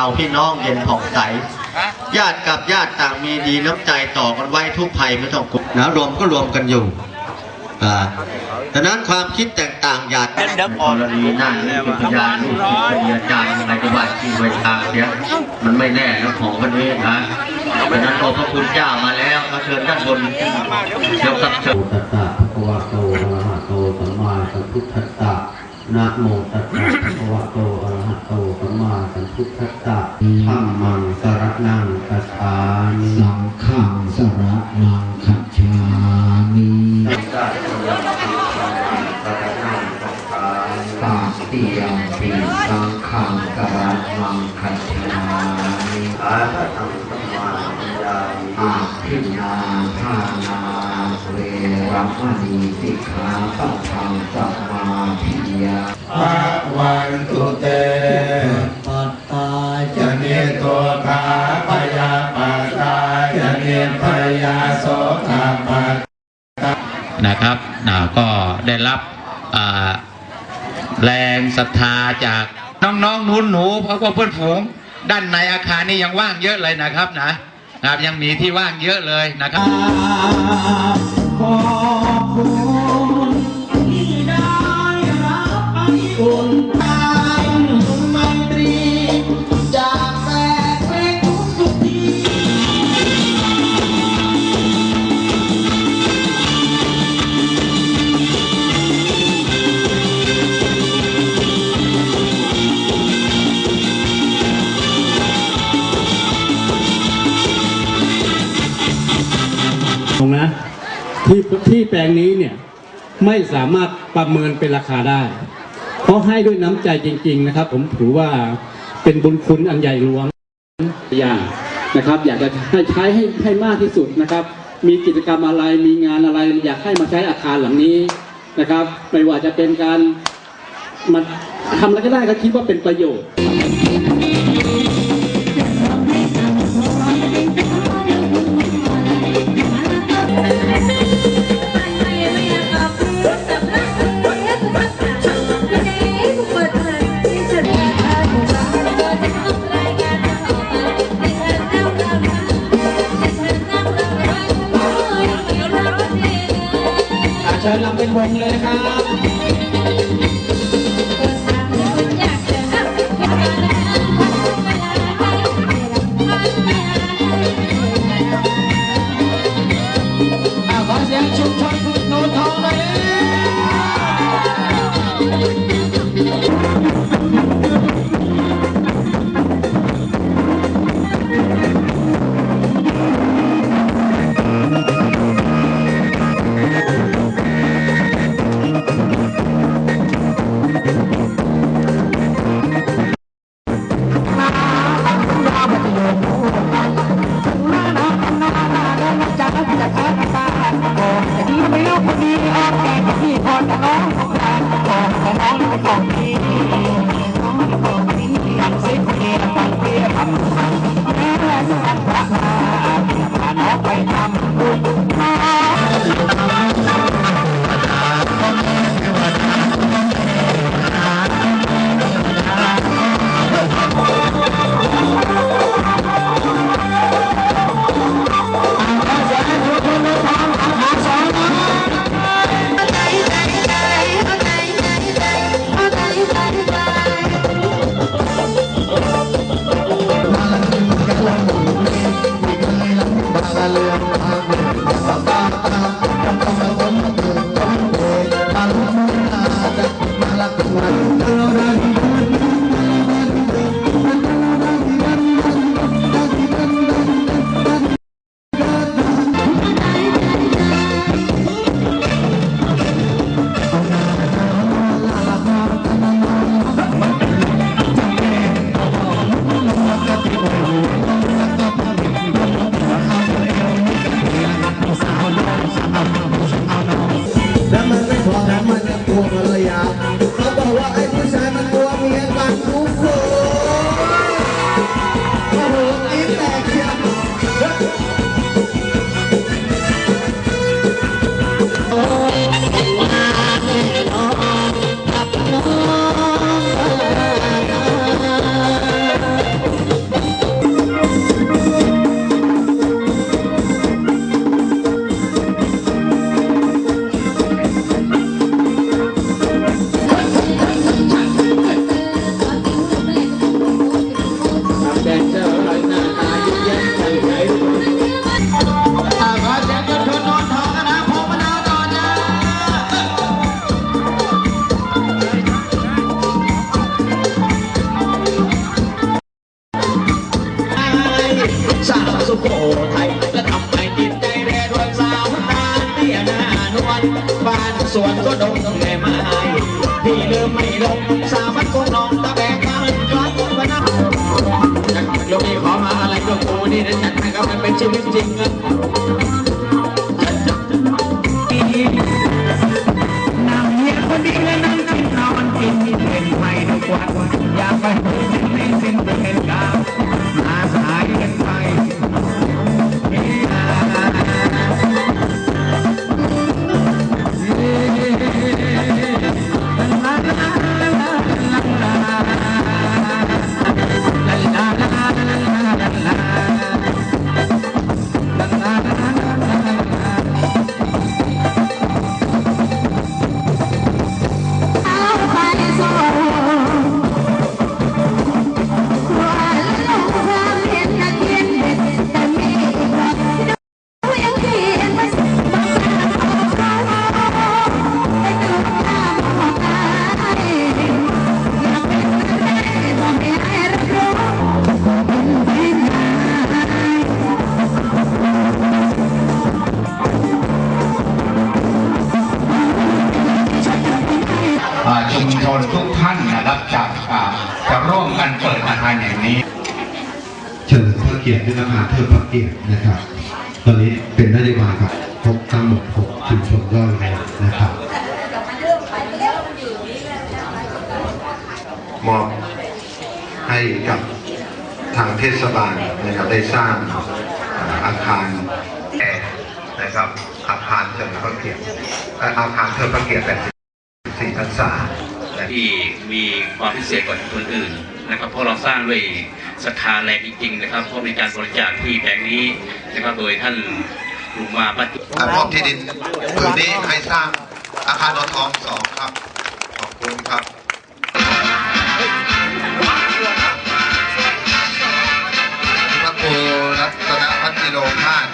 เราพี่น้องเย็นผ่องใสญาติกับญาติต่างมีดีน้ำใจต่อกันไว้ทุกภัยไม่ต้องกลัวนะรวมก็รวมกันอยู่อ่าดังนั้นความคิดแตกต่างอย่าเป็นกรณีนั่นเป็นพยานลูกศิษย์เป็นอาจารย์อะไรก็ว่าที่เวทาเสียมันไม่แน่นะของวันนี้นะดังนั้นขอพระคุณเจ้ามาแล้วมาเชิญด้านบนเดี๋ยวกับเชิญตัสสะภะคะวะโตอะระหะโตสัมมาสัมพุทธัสสะ นะโมตัสสะภะคะวะโตอะระหะโตสัมมาสัมพุทธัสสะธัมมังสรณังคัจฉามิสังฆังสระนังคัจฉามิตาติยมปีสังฆังสระนังคัจฉามิอาทะธังสัมมาสัมยามิอาทินาทานาเวรมณีสิกขาปัฏฐังสัมมาทิ ยาภะวันตุเตปัตตาจะเนตัวขาพยาปัสสาจะเนพยาโสตปัสนะครับอ่าก็ได้รับแรงศรัทธาจากน้องๆหนูหนูเพราะว่าเพื่อนฝูง ด้านในอาคารนี่ยังว่างเยอะเลยนะครับนะนะครับยังมีที่ว่างเยอะเลยนะครับ ไปอุ่นทางไมตรี จากแฟนเพลงทุกทุกทีตรงนะที่ที่แปลงนี้เนี่ย ไม่สามารถประเมินเป็นราคาได้ เพราะให้ด้วยน้ำใจจริง ๆ นะครับ ผมถือว่าเป็นบุญคุณอันใหญ่หลวงอย่างนะครับ อยากจะให้ใช้ให้ให้มากที่สุดนะครับ มีกิจกรรมอะไรมีงานอะไร อยากให้มาใช้อาคารหลังนี้นะครับ ไม่ว่าจะเป็นการมันทำอะไรก็ได้ก็คิดว่าเป็นประโยชน์ เชิญลำเป็นวงเลยครับ สาวสุโขทยและทำให้จิตใจแปรรวนสาวตาเตี้ยนานวลบานสวนก็ดงแต่ไม้พี่ลืมไม่ลงสาวมันคงนองตะแบกมันกลัดวันนั้นยกนี้ขอมาอะไรก็กูนี่นะจัดให้เขาเป็นชีวิตจริงเงิน กียรติด้วยอาหารเทิดพระเกียรตินะครับ ตอนนี้เป็นนโยบายครับครบทั้งหมด6ชุมชนย่อยแล้วนะครับมอบให้กับทางเทศบาลนะครับได้สร้างอาคารแอร์นะครับ อาคารเฉลิมพระเกียรติเอ่ออาคารเทิดพระเกียรติ84พรรษาที่มีความพิเศษกว่าคนอื่น นะครับเพราะเราสร้างด้วยศรัทธาแรงจริงๆนะครับเพราะมีการบริจาคที่แปลงนี้นะครับโดยท่านลุงมาปัจจุอ่ามอบที่ดินผืนนี้ให้สร้างอาคารนทองสองครับ ขอบคุณครับพระครูรัตนพัฒโลภาส